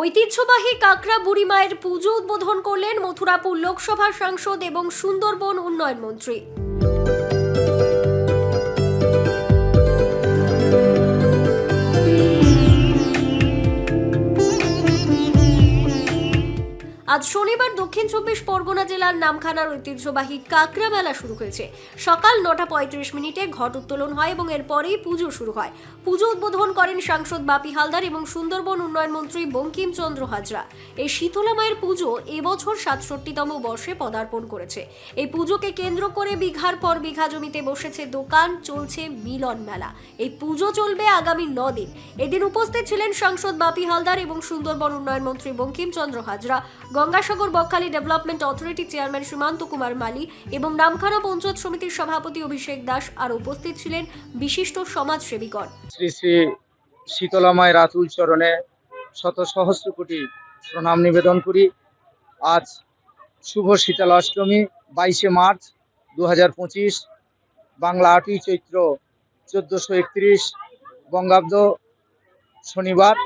ঐতিহ্যবাহী কাঁকড়া বুড়ি মায়ের পুজো উদ্বোধন করলেন মথুরাপুর লোকসভা সাংসদ এবং সুন্দরবন উন্নয়ন মন্ত্রী। আজ শনিবার দক্ষিণ চব্বিশ পরগনা জেলার নামখানার ঐতিহ্যবাহী কাকড়া মেলা শুরু হয়েছে। সকাল নটা পঁয়ত্রিশ মিনিটে ঘট উত্তোলন হয় এবং এরপরেই পুজো শুরু হয়। পুজো উদ্বোধন করেন সাংসদ বাপি হালদার এবং সুন্দরবন উন্নয়ন মন্ত্রী বঙ্কিমচন্দ্র হাজরা। এই শীতলা মায়ের পুজো এবছর সাতষট্টিতম বর্ষে পদার্পণ করেছে। এই পুজোকে কেন্দ্র করে বিঘার পর বিঘা জমিতে বসেছে দোকান, চলছে মিলন মেলা। এই পুজো চলবে আগামী দিন। এদিন উপস্থিত ছিলেন সাংসদ বাপি হালদার এবং সুন্দরবন উন্নয়ন মন্ত্রী Bankimchandra Hazra. Gangasagar Bakkhali development authority chairman Simanta Kumar Mali এবং নামখানা পঞ্চায়েত সমিতির সভাপতি অভিষেক দাস আর উপস্থিত ছিলেন বিশিষ্ট সমাজসেবীগণ। শ্রী শ্রী শীতলামায় রাতুল চরণে শত সহস্র কোটি প্রণাম নিবেদন করি। আজ শুভ শীতলা অষ্টমী বাইশে মার্চ দু হাজার পঁচিশ, বাংলা আটই চৈত্র চোদ্দোশো একত্রিশ, বঙ্গাব্দ শনিবার।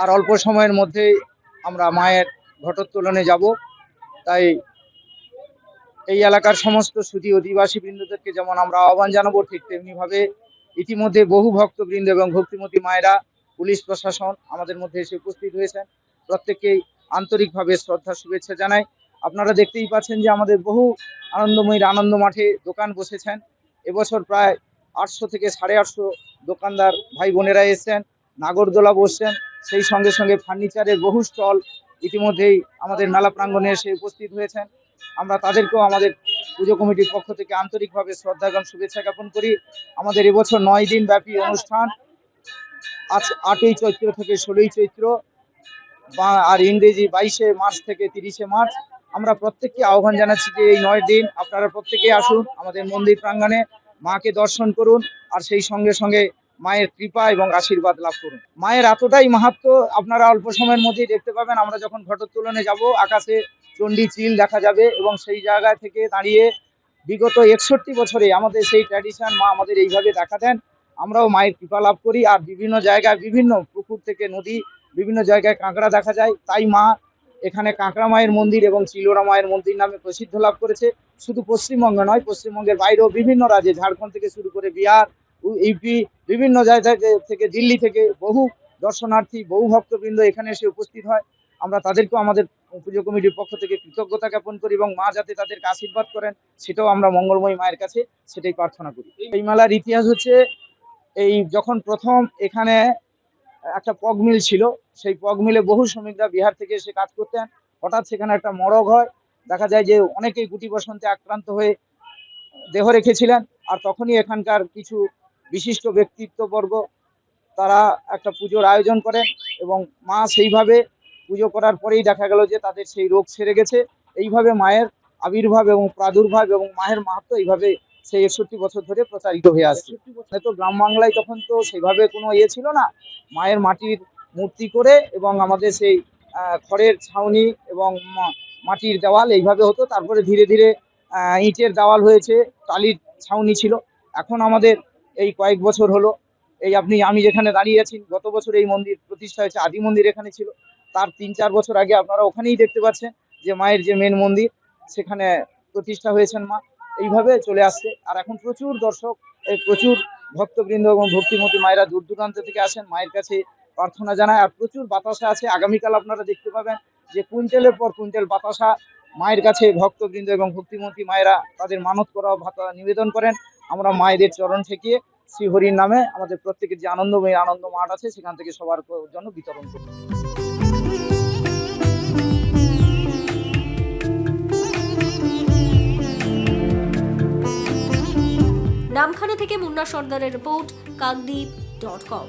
আর অল্প সময়ের মধ্যেই আমরা মায়ের ঘটোত্তোলনে যাব। তাই এই এলাকার সমস্ত সুদী অধিবাসী বৃন্দদেরকে যেমন আমরা আহ্বান জানাব, ঠিক তেমনিভাবে ইতিমধ্যে বহু ভক্তবৃন্দ এবং ভক্তিমতী মায়েরা, পুলিশ প্রশাসন আমাদের মধ্যে এসে উপস্থিত হয়েছেন। প্রত্যেককেই আন্তরিকভাবে শ্রদ্ধা, শুভেচ্ছা জানাই। আপনারা দেখতেই পাচ্ছেন যে আমাদের বহু আনন্দময়ীর আনন্দ মাঠে দোকান বসেছেন। এবছর প্রায় আটশো থেকে সাড়ে আটশো দোকানদার ভাই বোনেরা এসেছেন, নাগরদোলা বসছেন। সেই সঙ্গে সঙ্গে ফার্নিচারের বহু স্টল ইতিমধ্যেই আমাদের মেলা প্রাঙ্গণে এসে উপস্থিত হয়েছেন। আমরা তাদেরকেও আমাদের পুজো কমিটির পক্ষ থেকে আন্তরিকভাবে শ্রদ্ধা এবং শুভেচ্ছা জ্ঞাপন করি। আমাদের এবছর নয় দিন ব্যাপী অনুষ্ঠান। আজ আটই চৈত্র থেকে ষোলোই চৈত্র, বা- আর ইংরেজি বাইশে মার্চ থেকে তিরিশে মার্চ। আমরা প্রত্যেককে আহ্বান জানাচ্ছি যে এই নয় দিন আপনারা প্রত্যেকেই আসুন আমাদের মন্দির প্রাঙ্গণে, মাকে দর্শন করুন, আর সেই সঙ্গে সঙ্গে মায়ের কৃপা এবং আশীর্বাদ লাভ করুন। মায়ের এতটাই মাহাত্ম, আপনারা অল্প সময়ের মধ্যেই দেখতে পাবেন, আমরা যখন ঘটোত্তোলনে যাব, আকাশে চণ্ডী চিল দেখা যাবে এবং সেই জায়গা থেকে দাঁড়িয়ে বিগত একষট্টি বছরে আমাদের সেই ট্র্যাডিশন মা আমাদের এইভাবে দেখা দেন আমরাও মায়ের কৃপা লাভ করি। আর বিভিন্ন জায়গায়, বিভিন্ন পুকুর থেকে নদী, বিভিন্ন জায়গায় কাঁকড়া দেখা যায়। তাই মা এখানে কাঁকড়া মায়ের মন্দির এবং চিলোরা মায়ের মন্দির নামে প্রসিদ্ধ লাভ করেছে। শুধু পশ্চিমবঙ্গে নয়, পশ্চিমবঙ্গের বাইরেও বিভিন্ন রাজ্যে, ঝাড়খণ্ড থেকে শুরু করে বিহার ইউপি বিভিন্ন জায়গা থেকে- দিল্লি থেকে বহু দর্শনার্থী, বহু ভক্তবৃন্দ এখানে এসে উপস্থিত হয়। আমরা তাদেরকেও আমাদের পুজো কমিটির পক্ষ থেকে কৃতজ্ঞতা জ্ঞাপন করি এবং মা যাতে তাদেরকে আশীর্বাদ করেন, সেটাও আমরা মঙ্গলময়ী মায়ের কাছে সেটাই প্রার্থনা করি। এই মেলার ইতিহাস হচ্ছে, এই যখন প্রথম এখানে একটা পগ মিল ছিল, সেই পগ মিলে বহু শ্রমিকরা বিহার থেকে এসে কাজ করতেন। হঠাৎ সেখানে একটা মরগ হয়, দেখা যায় যে অনেকেই গুটি বসন্তে আক্রান্ত হয়ে দেহ রেখেছিলেন, আর তখনই এখানকার কিছু বিশিষ্ট ব্যক্তিত্ববর্গ, তারা একটা পুজোর আয়োজন করেন এবং মা সেইভাবে পুজো করার পরেই দেখা গেল যে তাদের সেই রোগ সেরে গেছে। এইভাবে মায়ের আবির্ভাব এবং প্রাদুর্ভাব এবং মায়ের মাহাত্ম এইভাবে সেই একষট্টি বছর ধরে প্রচারিত হয়ে আসছে। তো গ্রাম বাংলায় তখন তো সেইভাবে কোনো ইয়ে ছিল না। মায়ের মাটির মূর্তি করে এবং আমাদের সেই খড়ের ছাউনি এবং মাটির দেওয়াল এইভাবে হতো। তারপরে ধীরে ধীরে ইটের দেওয়াল হয়েছে, টালির ছাউনি ছিল। এখন আমাদের এই কয়েক বছর হলো। এই আপনি, আমি যেখানে দাঁড়িয়ে আছি, গত বছর এই মন্দির প্রতিষ্ঠা হয়েছে, আদি মন্দির এখানে ছিল। তার তিন চার বছর আগে আপনারা ওখানেই দেখতে পাচ্ছেন যে মায়ের যে মেন মন্দির, সেখানে প্রতিষ্ঠা হয়েছেন মা। এইভাবে চলে আসছে। আর এখন প্রচুর দর্শক প্রচুর ভক্তবৃন্দ এবং ভক্তিমতী মায়েরা দূর দূরান্ত থেকে আসেন, মায়ের কাছে প্রার্থনা জানায়। আর প্রচুর বাতাসা আছে। আগামীকাল আপনারা দেখতে পাবেন যে কুইন্টেলের পর কুইন্টেল বাতাসা মায়ের কাছে ভক্তবৃন্দ এবং ভক্তিমতী মায়েরা তাদের মানত করা, ভাতা নিবেদন করেন। আমরা মায়েদের চরণ ঠেকিয়ে শ্রীহরির নামে আমাদের প্রত্যেকের যে আনন্দময় আনন্দ মাঠ আছে, সেখান থেকে সবার জন্য বিতরণ করি। নামখানা থেকে মুন্না সর্দারের রিপোর্ট, কাকদ্বীপ ডট কম